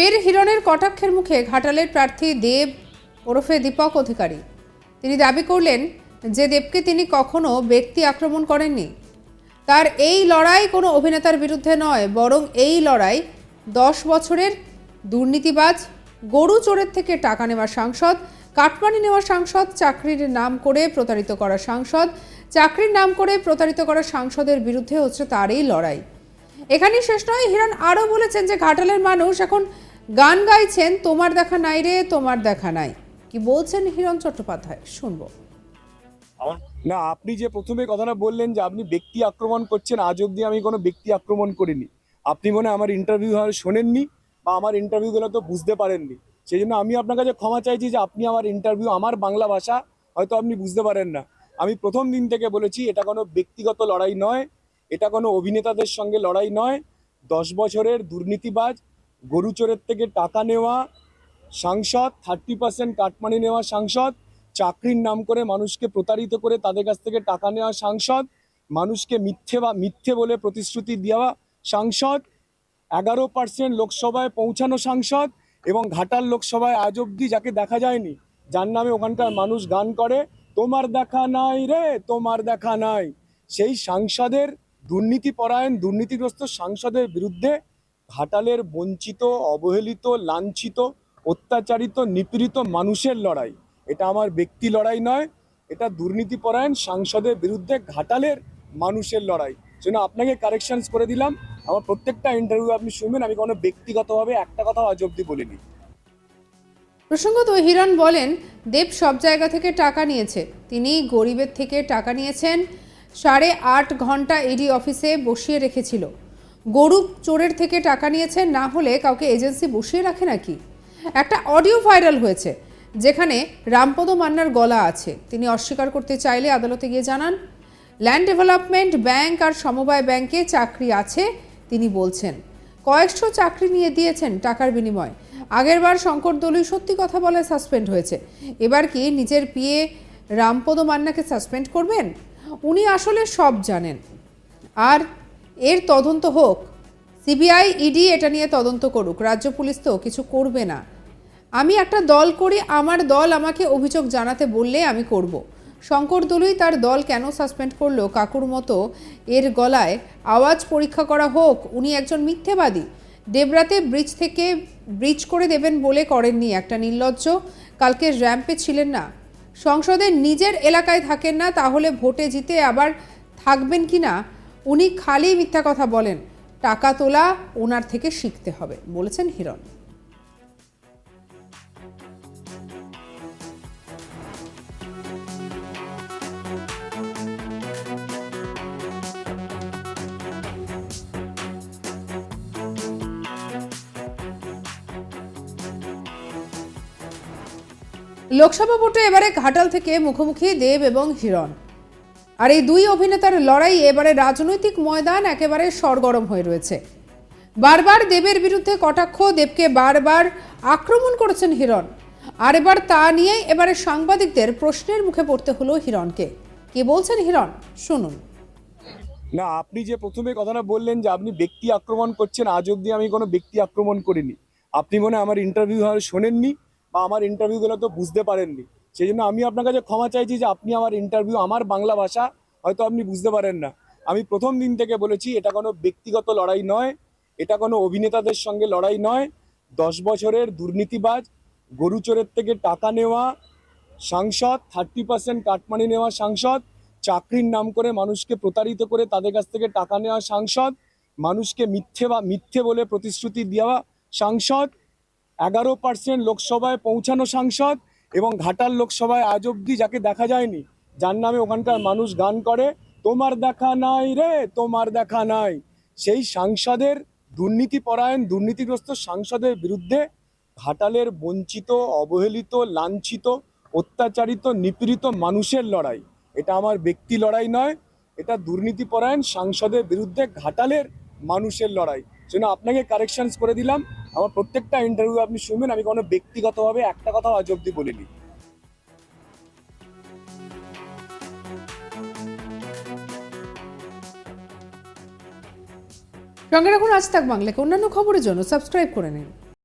ফের হিরণের কটাক্ষের মুখে ঘাটালের প্রার্থী দেব ওরফে দীপক অধিকারী। তিনি দাবি করলেন যে দেবকে তিনি কখনো ব্যক্তি আক্রমণ করেননি। তার এই লড়াই কোনো অভিনেতার বিরুদ্ধে নয়, বরং এই লড়াই দশ বছরের দুর্নীতিবাজ, গরু চোরের থেকে টাকা নেওয়া সাংসদ, কাটমানি নেওয়া সাংসদ, চাকরির নাম করে প্রতারিত করা সাংসদ, চাকরির নাম করে প্রতারিত করা সাংসদের বিরুদ্ধে হচ্ছে তার এই লড়াই। এখানেই শেষ নয়, হিরণ আরও বলেছেন যে ঘাটালের মানুষ এখন গান গাইছেন, তোমার দেখা নাই রে, তোমার দেখা নাই। কি বলছেন হিরণ চট্টোপাধ্যায়? শুনব। না, আপনি যে প্রথমে কথাটা বললেন যে আপনি ব্যক্তি আক্রমণ করছেন, আজ অব্দি আমি কোনো ব্যক্তি আক্রমণ করিনি। আপনি মনে হয় আমার ইন্টারভিউ হয়তো শোনেননি বা আমার ইন্টারভিউগুলো তো বুঝতে পারেননি। সেই জন্য আমি আপনার কাছে ক্ষমা চাইছি যে আপনি আমার ইন্টারভিউ আমার বাংলা ভাষা হয়তো আপনি বুঝতে পারেন না। আমি প্রথম দিন থেকে বলেছি, এটা কোনো ব্যক্তিগত লড়াই নয়, এটা কোনো অভিনেতাদের সঙ্গে লড়াই নয়। দশ বছরের দুর্নীতিবাজ গরু চোরের থেকে টাকা নেওয়া সাংসদ থার্টি পার্সেন্ট কাটমানি নেওয়া সাংসদ, চাকরির নাম করে মানুষকে প্রতারিত করে তাদের কাছ থেকে টাকা নেওয়া সাংসদ, মানুষকে মিথ্যে বা, মিথ্যে বলে প্রতিশ্রুতি দেওয়া সাংসদ, এগারো পার্সেন্ট লোকসভায় পৌঁছানো সাংসদ এবং ঘাটাল লোকসভায় আজ অব্দি যাকে দেখা যায়নি, যার নামে ওখানকার মানুষ গান করে, তোমার দেখা নাই রে, তোমার দেখা নাই। সেই সাংসদের দুর্নীতি পরায়ণ দুর্নীতিগ্রস্ত সাংসদের বিরুদ্ধে ঘাটালের বঞ্চিত, অবহেলিত, লাঞ্ছিত, অত্যাচারিত, নিপীড়িত মানুষের লড়াই। এটা আমার ব্যক্তি লড়াই নয়, এটা দুর্নীতিপরায়ণ সাংসদের বিরুদ্ধে ঘাটালের মানুষের লড়াই। জন্য আপনাকে কারেকশানস করে দিলাম। আমার প্রত্যেকটা ইন্টারভিউ আপনি শুনবেন, আমি কোনো ব্যক্তিগতভাবে একটা কথা আজ অব্দি বলিনি। প্রসঙ্গত হিরণ বলেন, দেব সব জায়গা থেকে টাকা নিয়েছে। তিনি গরিবের থেকে টাকা নিয়েছেন। সাড়ে আট ঘণ্টা ইডি অফিসে বসিয়ে রেখেছিল। গরু চোরের থেকে টাকা নিয়েছেন না হলে কাউকে এজেন্সি বসিয়ে রাখে নাকি? একটা অডিও ভাইরাল হয়েছে, যেখানে রামপদ মান্নার গলা আছে। তিনি অস্বীকার করতে চাইলে আদালতে গিয়ে জানান, ল্যান্ড ডেভেলপমেন্ট ব্যাংক আর সমবায় ব্যাংকে চাকরি আছে, তিনি বলছেন। কয়েকশো চাকরি নিয়ে দিয়েছেন টাকার বিনিময়। আগেরবার শঙ্কর দলুই সত্যি কথা বলে সাসপেন্ড হয়েছে। এবার কি নিজের পিয়ে রামপদ মান্নাকে সাসপেন্ড করবেন? উনি আসলে সব জানেন। আর এর তদন্ত হোক। সিবিআই ইডি এটা নিয়ে তদন্ত করুক। রাজ্য পুলিশ তো কিছু করবে না। আমি একটা দল করি, আমার দল আমাকে অভিযোগ জানাতে বললে আমি করব। শঙ্কর দলুই তার দল কেন সাসপেন্ড করল? কাকুর মতো এর গলায় আওয়াজ পরীক্ষা করা হোক, উনি একজন মিথ্যেবাদী। ডেবরাতে ব্রিজ থেকে ব্রিজ করে দেবেন বলে করেননি একটা নির্লজ্জ। কালকে র্যাম্পে ছিলেন না। সংসদের নিজের এলাকায় থাকেন না, তাহলে ভোটে জিতে আবার থাকবেন কি না উনি খালি মিথ্যা কথা বলেন, টাকা তোলা ওনার থেকে শিখতে হবে, বলেছেন হিরণ। লোকসভা ভোটে এবারে ঘাটাল থেকে মুখোমুখি দেব এবং হিরণ। আর এই দুই অভিনেতার লড়াই এবারে রাজনৈতিক ময়দান একেবারে সরগরম হয়ে রয়েছে। বারবার দেবের বিরুদ্ধে কটাক্ষ, দেবকে বারবার আক্রমণ করেছেন হিরণ। আর এবার তা নিয়ে এবারে সাংবাদিকদের প্রশ্নের মুখে পড়তে হলো হিরণকে। কি বলছেন হিরণ? শুনুন। না, আপনি যে প্রথমে কথাটা বললেন যে আপনি ব্যক্তি আক্রমণ করছেন, আজ অব্দি আমি কোনো ব্যক্তি আক্রমণ করিনি। আপনি মনে আমার ইন্টারভিউ শোনেননি, বা আমার ইন্টারভিউগুলো তো বুঝতে পারেননি। সেই জন্য আমি আপনার কাছে ক্ষমা চাইছি যে আপনি আমার ইন্টারভিউ আমার বাংলা ভাষা হয়তো আপনি বুঝতে পারেন না। আমি প্রথম দিন থেকে বলেছি, এটা কোনো ব্যক্তিগত লড়াই নয়, এটা কোনো অভিনেতাদের সঙ্গে লড়াই নয়। দশ বছরের দুর্নীতিবাজ, গরু চোরের থেকে টাকা নেওয়া সাংসদ থার্টি পার্সেন্ট কাটমানি নেওয়া সাংসদ, চাকরির নাম করে মানুষকে প্রতারিত করে তাদের কাছ থেকে টাকা নেওয়া সাংসদ, মানুষকে মিথ্যে বা, মিথ্যে বলে প্রতিশ্রুতি দেওয়া সাংসদ, এগারো পার্সেন্ট লোকসভায় পৌঁছানো সাংসদ এবং ঘাটাল লোকসভায় আজ অব্দি যাকে দেখা যায়নি, যার নামে ওখানকার মানুষ গান করে, তোমার দেখা নাই রে, তোমার দেখা নাই। সেই সাংসদের দুর্নীতি পরায়ণ দুর্নীতিগ্রস্ত সাংসদের বিরুদ্ধে ঘাটালের বঞ্চিত, অবহেলিত, লাঞ্ছিত, অত্যাচারিত, নিপীড়িত মানুষের লড়াই। এটা আমার ব্যক্তি লড়াই নয়, এটা দুর্নীতিপরায়ণ সাংসদের বিরুদ্ধে ঘাটালের মানুষের লড়াই। জন্য আপনাকে কারেকশনস করে দিলাম। আমার প্রত্যেকটা ইন্টারভিউ আপনি শুনবেন, আমি কোনো ব্যক্তিগতভাবে একটা কথা আজ অব্দি বলিনি। সঙ্গে রাখুন, আজ থাক বাংলাকে। অন্যান্য খবরের জন্য সাবস্ক্রাইব করে নিন।